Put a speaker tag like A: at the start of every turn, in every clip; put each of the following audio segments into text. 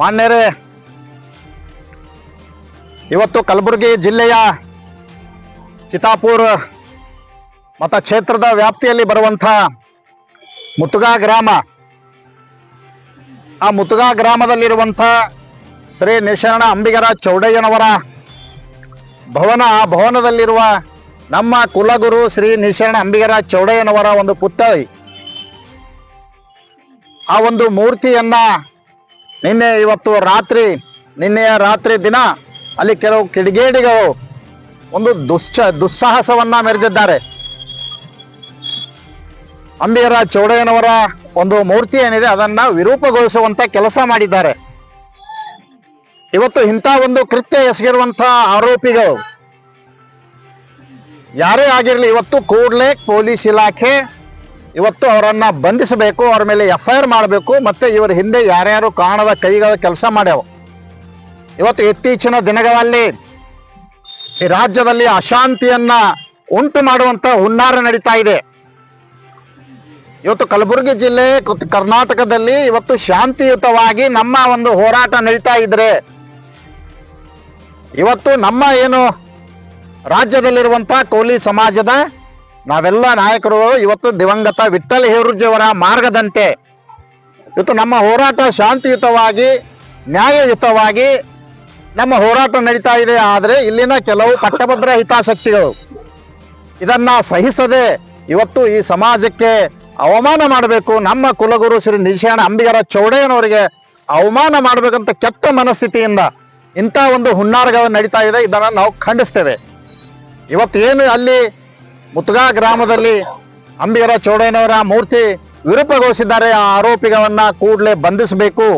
A: ಮಾನ್ಯರೇ, ಇವತ್ತು ಕಲಬುರಗಿ ಜಿಲ್ಲೆಯ ಚಿತಾಪುರ ಮತಕ್ಷೇತ್ರದ ವ್ಯಾಪ್ತಿಯಲ್ಲಿ ಬರುವಂಥ ಮುತ್ತುಗಾ ಗ್ರಾಮ, ಆ ಮುತ್ತುಗಾ ಗ್ರಾಮದಲ್ಲಿರುವಂಥ ಶ್ರೀ ನಿಶರಣ ಅಂಬಿಗರ ಚೌಡಯ್ಯನವರ ಭವನ, ಆ ಭವನದಲ್ಲಿರುವ ನಮ್ಮ ಕುಲಗುರು ಶ್ರೀ ನಿಶರಣ ಅಂಬಿಗರ ಚೌಡಯ್ಯನವರ ಒಂದು ಪುತ್ತಳಿ ಆ ಒಂದು ಮೂರ್ತಿಯನ್ನ ನಿನ್ನೆ ಇವತ್ತು ರಾತ್ರಿ, ನಿನ್ನೆಯ ರಾತ್ರಿ ದಿನ ಅಲ್ಲಿ ಕೆಲವು ಕಿಡಿಗೇಡಿಗಳು ಒಂದು ದುಶ್ಚ, ದುಸ್ಸಾಹಸವನ್ನ ಮೆರೆದಿದ್ದಾರೆ. ಅಂಬಿಗರ ಚೌಡಯ್ಯನವರ ಒಂದು ಮೂರ್ತಿ ಏನಿದೆ, ಅದನ್ನ ವಿರೂಪಗೊಳಿಸುವಂತ ಕೆಲಸ ಮಾಡಿದ್ದಾರೆ. ಇವತ್ತು ಇಂಥ ಒಂದು ಕೃತ್ಯ ಎಸಗಿರುವಂತಹ ಆರೋಪಿಗಳು. ಯಾರೇ ಆಗಿರಲಿ, ಇವತ್ತು ಕೂಡಲೇ ಪೊಲೀಸ್ ಇಲಾಖೆ ಇವತ್ತು ಅವರನ್ನ ಬಂಧಿಸಬೇಕು, ಅವರ ಮೇಲೆ ಎಫ್ ಐ ಮಾಡಬೇಕು, ಮತ್ತೆ ಇವರ ಹಿಂದೆ ಯಾರ್ಯಾರು ಕಾಣದ ಕೈಗಳ ಕೆಲಸ ಮಾಡ್ಯಾವ. ಇವತ್ತು ಇತ್ತೀಚಿನ ದಿನಗಳಲ್ಲಿ ಈ ರಾಜ್ಯದಲ್ಲಿ ಅಶಾಂತಿಯನ್ನ ಉಂಟು ಮಾಡುವಂತ ಹುನ್ನಾರ ನಡೀತಾ ಇದೆ. ಇವತ್ತು ಕಲಬುರಗಿ ಜಿಲ್ಲೆ ಕರ್ನಾಟಕದಲ್ಲಿ ಇವತ್ತು ಶಾಂತಿಯುತವಾಗಿ ನಮ್ಮ ಒಂದು ಹೋರಾಟ ನಡೀತಾ ಇದ್ರೆ, ಇವತ್ತು ನಮ್ಮ ಏನು ರಾಜ್ಯದಲ್ಲಿರುವಂತ ಕೋಲಿ ಸಮಾಜದ ನಾವೆಲ್ಲ ನಾಯಕರು ಇವತ್ತು ದಿವಂಗತ ವಿಠಲ್ ಹೇರುಜಿಯವರ ಮಾರ್ಗದಂತೆ. ಇವತ್ತು ನಮ್ಮ ಹೋರಾಟ ಶಾಂತಿಯುತವಾಗಿ, ನ್ಯಾಯಯುತವಾಗಿ ನಮ್ಮ ಹೋರಾಟ ನಡೀತಾ ಇದೆ. ಆದರೆ ಇಲ್ಲಿನ ಕೆಲವು ಪಟ್ಟಭದ್ರ ಹಿತಾಸಕ್ತಿಗಳು ಇದನ್ನ ಸಹಿಸದೆ ಇವತ್ತು ಈ ಸಮಾಜಕ್ಕೆ ಅವಮಾನ ಮಾಡಬೇಕು. ನಮ್ಮ ಕುಲಗುರು ಶ್ರೀ ನಿಶಾಣ ಅಂಬಿಗರ ಚೌಡಯ್ಯನವರಿಗೆ ಅವಮಾನ ಮಾಡಬೇಕಂತ ಕೆಟ್ಟ ಮನಸ್ಥಿತಿಯಿಂದ ಇಂಥ ಒಂದು ಹುನ್ನಾರಗಳು ನಡೀತಾ ಇದೆ. ಇದನ್ನು ನಾವು ಖಂಡಿಸ್ತೇವೆ. ಏನು ಅಲ್ಲಿ ಮುತ್ಗಾ ಗ್ರಾಮದಲ್ಲಿ ಅಂಬಿಗರ ಚೌಡಯ್ಯನವರ ಮೂರ್ತಿ ವಿರೂಪಗೊಳಿಸಿದ್ದಾರೆ. ಆ ಆರೋಪಿಗಳನ್ನ ಕೂಡಲೇ ಬಂಧಿಸಬೇಕು.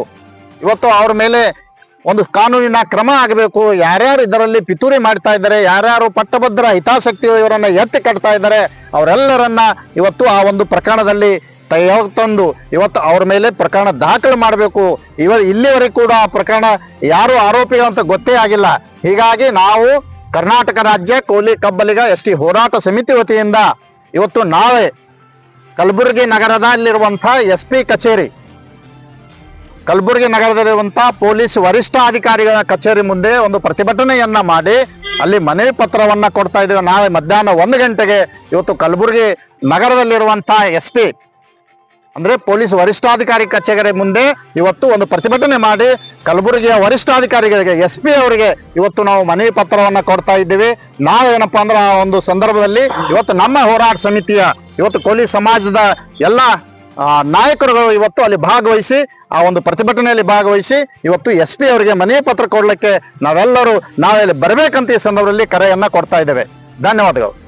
A: ಇವತ್ತು ಅವ್ರ ಮೇಲೆ ಒಂದು ಕಾನೂನಿನ ಕ್ರಮ ಆಗಬೇಕು. ಯಾರ್ಯಾರು ಇದರಲ್ಲಿ ಪಿತೂರಿ ಮಾಡ್ತಾ ಇದ್ದಾರೆ, ಯಾರ್ಯಾರು ಪಟ್ಟಭದ್ರ ಹಿತಾಸಕ್ತಿ ಇವರನ್ನ ಎತ್ತಿ ಕಟ್ತಾ ಇದ್ದಾರೆ, ಅವರೆಲ್ಲರನ್ನ ಇವತ್ತು ಆ ಒಂದು ಪ್ರಕರಣದಲ್ಲಿ ತಂದು ಇವತ್ತು ಅವ್ರ ಮೇಲೆ ಪ್ರಕರಣ ದಾಖಲು ಮಾಡಬೇಕು. ಇವ ಇಲ್ಲಿವರೆಗೂ ಕೂಡ ಆ ಪ್ರಕರಣ ಯಾರು ಆರೋಪಿಗಳಂತ ಗೊತ್ತೇ ಆಗಿಲ್ಲ. ಹೀಗಾಗಿ ನಾವು ಕರ್ನಾಟಕ ರಾಜ್ಯ ಕೋಲಿ ಕಬ್ಬಲಿಗ ಎಸ್ ಟಿ ಹೋರಾಟ ಸಮಿತಿ ವತಿಯಿಂದ ಇವತ್ತು ನಾಳೆ ಕಲಬುರಗಿ ನಗರದಲ್ಲಿರುವಂತಹ ಎಸ್ ಪಿ ಕಚೇರಿ, ಕಲಬುರಗಿ ನಗರದಲ್ಲಿರುವಂತಹ ಪೊಲೀಸ್ ವರಿಷ್ಠ ಅಧಿಕಾರಿಗಳ ಕಚೇರಿ ಮುಂದೆ ಒಂದು ಪ್ರತಿಭಟನೆಯನ್ನ ಮಾಡಿ ಅಲ್ಲಿ ಮನವಿ ಪತ್ರವನ್ನ ಕೊಡ್ತಾ ಇದ್ದೇವೆ. ನಾಳೆ ಮಧ್ಯಾಹ್ನ ಒಂದು ಗಂಟೆಗೆ ಇವತ್ತು ಕಲಬುರಗಿ ನಗರದಲ್ಲಿರುವಂತಹ ಎಸ್ ಪಿ ಅಂದ್ರೆ ಪೊಲೀಸ್ ವರಿಷ್ಠಾಧಿಕಾರಿ ಕಚೇರಿ ಮುಂದೆ ಇವತ್ತು ಒಂದು ಪ್ರತಿಭಟನೆ ಮಾಡಿ ಕಲಬುರಗಿಯ ವರಿಷ್ಠಾಧಿಕಾರಿಗಳಿಗೆ ಎಸ್ ಪಿ ಅವರಿಗೆ ಇವತ್ತು ನಾವು ಮನವಿ ಪತ್ರವನ್ನ ಕೊಡ್ತಾ ಇದ್ದೀವಿ. ನಾವು ಏನಪ್ಪಾ ಅಂದ್ರೆ ಆ ಒಂದು ಸಂದರ್ಭದಲ್ಲಿ ಇವತ್ತು ನಮ್ಮ ಹೋರಾಟ ಸಮಿತಿಯ, ಇವತ್ತು ಕೋಲಿ ಸಮಾಜದ ಎಲ್ಲ ನಾಯಕರುಗಳು ಇವತ್ತು ಅಲ್ಲಿ ಭಾಗವಹಿಸಿ, ಆ ಒಂದು ಪ್ರತಿಭಟನೆಯಲ್ಲಿ ಭಾಗವಹಿಸಿ ಇವತ್ತು ಎಸ್ ಪಿ ಅವರಿಗೆ ಮನವಿ ಪತ್ರ ಕೊಡಲಿಕ್ಕೆ ನಾವೆಲ್ಲರೂ ನಾವೆಲ್ಲಿ ಬರಬೇಕಂತ ಈ ಸಂದರ್ಭದಲ್ಲಿ ಕರೆಯನ್ನ ಕೊಡ್ತಾ ಇದ್ದೇವೆ. ಧನ್ಯವಾದಗಳು.